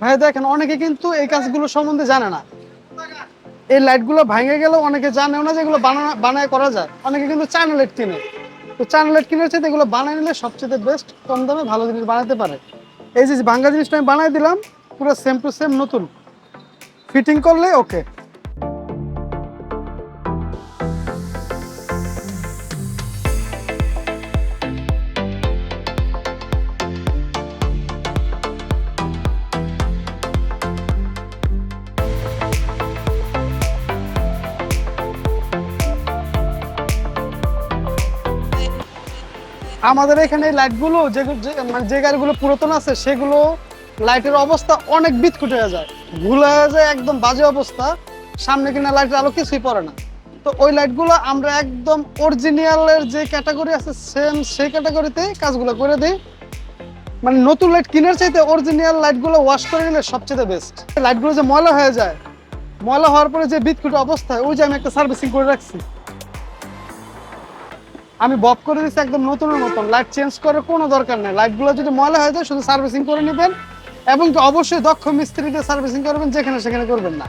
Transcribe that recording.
ভাই, দেখেন, অনেকে কিন্তু এই কাজগুলো সম্বন্ধে জানে না। এই লাইটগুলো ভাঙে গেলেও অনেকে জানেও না যে এগুলো বানানো বানায় করা যায়। অনেকে কিন্তু চায়না লাইট কিনে। তো চায়না লাইট কিনে চাইতে এগুলো বানায় নিলে সবচেয়ে বেস্ট কম দামে ভালো জিনিস বানাতে পারে। এই যে ভাঙ্গা জিনিসটা আমি বানাই দিলাম, পুরো সেম টু সেম নতুন। ফিটিং করলে ওকে আমাদের এখানে লাইটগুলো যে মানে যে গাড়িগুলো পুরাতন আছে, সেগুলো লাইটের অবস্থা অনেক বিৎকুট হয়ে যায়। হয়ে যায়, একদম বাজে অবস্থা। সামনে কিনা লাইটের আলো কিছুই পড়ে না। তো ওই লাইটগুলো আমরা একদম অরিজিনালের যে ক্যাটাগরি আছে সেম সেই ক্যাটাগরিতে কাজগুলো করে দিই। মানে নতুন লাইট কিনার চাইতে অরিজিনাল লাইটগুলো ওয়াশ করে নিলে সবচেয়ে বেস্ট লাইটগুলো যে ময়লা হয়ে যায়, ময়লা হওয়ার পরে যে বিৎকুট অবস্থা, ওই যে আমি একটা সার্ভিসিং করে রাখছি। আমি বব করে দিচ্ছি একদম নতুনের মতন। লাইট চেঞ্জ করার কোনো দরকার নেই। লাইটগুলো যদি ময়লা হয়ে যায়, শুধু সার্ভিসিং করে নেবেন। এবং অবশ্যই দক্ষ মিস্ত্রিতে সার্ভিসিং করবেন, যেখানে সেখানে করবেন না।